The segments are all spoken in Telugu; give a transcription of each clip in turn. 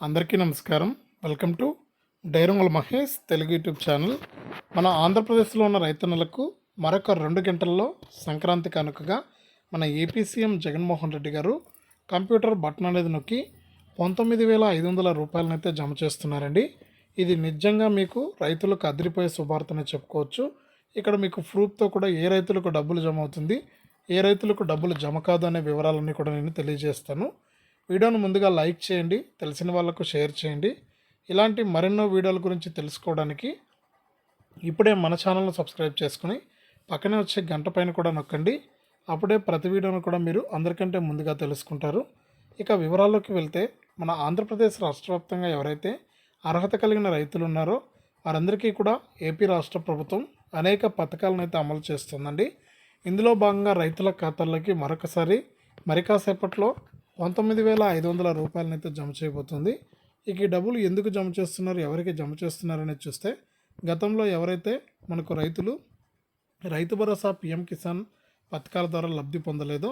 అందరికీ నమస్కారం. Welcome to డైరంగుల Mahesh Telugu YouTube channel. మన ఆంధ్రప్రదేశ్లో ఉన్న రైతన్నలకు మరొక రెండు గంటల్లో సంక్రాంతి కానుకగా మన ఏపీ సీఎం జగన్మోహన్ రెడ్డి గారు కంప్యూటర్ బటన్ అనేది నొక్కి పంతొమ్మిది వేల ఐదు వందల రూపాయలనైతే జమ చేస్తున్నారండి. ఇది నిజంగా మీకు రైతులకు అదిరిపోయే శుభార్తనే చెప్పుకోవచ్చు. ఇక్కడ మీకు ప్రూఫ్తో కూడా ఏ రైతులకు డబ్బులు జమ అవుతుంది ఏ రైతులకు డబ్బులు జమ కాదు అనే వివరాలన్నీ కూడా నేను తెలియజేస్తాను. వీడియోను ముందుగా లైక్ చేయండి తెలిసిన వాళ్ళకు షేర్ చేయండి. ఇలాంటి మరెన్నో వీడియోల గురించి తెలుసుకోవడానికి ఇప్పుడే మన ఛానల్ను సబ్స్క్రైబ్ చేసుకుని పక్కనే వచ్చే గంట పైన కూడా నొక్కండి. అప్పుడే ప్రతి వీడియోను కూడా మీరు అందరికంటే ముందుగా తెలుసుకుంటారు. ఇక వివరాల్లోకి వెళ్తే మన ఆంధ్రప్రదేశ్ రాష్ట్ర వ్యాప్తంగా ఎవరైతే అర్హత కలిగిన రైతులు ఉన్నారో వారందరికీ కూడా ఏపీ రాష్ట్ర ప్రభుత్వం అనేక పథకాలను అయితే అమలు చేస్తుందండి. ఇందులో భాగంగా రైతుల ఖాతాల్లోకి మరొకసారి మరికాసేపట్లో పంతొమ్మిది వేల ఐదు వందల రూపాయలనైతే జమ చేయబోతుంది. ఇక ఈ డబ్బులు ఎందుకు జమ చేస్తున్నారు ఎవరికి జమ చేస్తున్నారు అనేది చూస్తే గతంలో ఎవరైతే మనకు రైతులు రైతు భరోసా పిఎం కిసాన్ పథకాల ద్వారా లబ్ధి పొందలేదో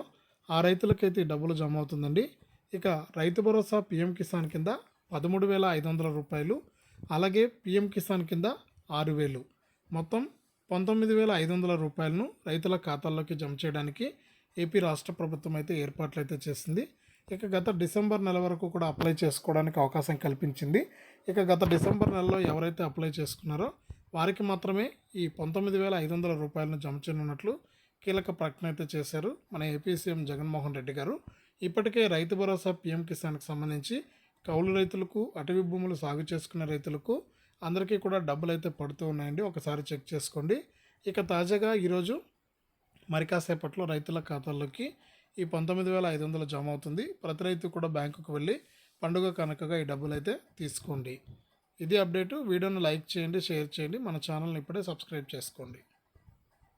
ఆ రైతులకైతే ఈ డబ్బులు జమ అవుతుందండి. ఇక రైతు భరోసా పిఎం కిసాన్ కింద పదమూడు వేల ఐదు వందల రూపాయలు అలాగే పిఎం కిసాన్ కింద ఆరు వేలు. మొత్తం పంతొమ్మిది వేల ఐదు వందల రూపాయలను రైతుల ఖాతాల్లోకి జమ చేయడానికి ఏపీ రాష్ట్ర ప్రభుత్వం అయితే ఏర్పాట్లు అయితే చేసింది. ఇక గత డిసెంబర్ నెల వరకు కూడా అప్లై చేసుకోవడానికి అవకాశం కల్పించింది. ఇక గత డిసెంబర్ నెలలో ఎవరైతే అప్లై చేసుకున్నారో వారికి మాత్రమే ఈ పంతొమ్మిది వేల ఐదు వందల రూపాయలను జమ చేయనున్నట్లు కీలక ప్రకటన అయితే చేశారు మన ఏపీ సీఎం జగన్మోహన్ రెడ్డి గారు. ఇప్పటికే రైతు భరోసా పీఎం కిసాన్కి సంబంధించి కౌలు రైతులకు అటవీ భూములు సాగు చేసుకునే రైతులకు అందరికీ కూడా డబ్బులు అయితే పడుతూ ఉన్నాయండి. ఒకసారి చెక్ చేసుకోండి. ఇక తాజాగా ఈరోజు మరి కాసేపట్లో రైతుల ఖాతాల్లోకి ఈ పంతొమ్మిది వేల ఐదు వందలు జమ అవుతుంది ప్రతి రైతు కూడా బ్యాంకుకు వెళ్ళి పండుగ కనుకగా ఈ డబ్బులు అయితే తీసుకోండి. ఇది అప్డేటు. వీడియోను లైక్ చేయండి షేర్ చేయండి. మన ఛానల్ని ఇప్పుడే సబ్స్క్రైబ్ చేసుకోండి.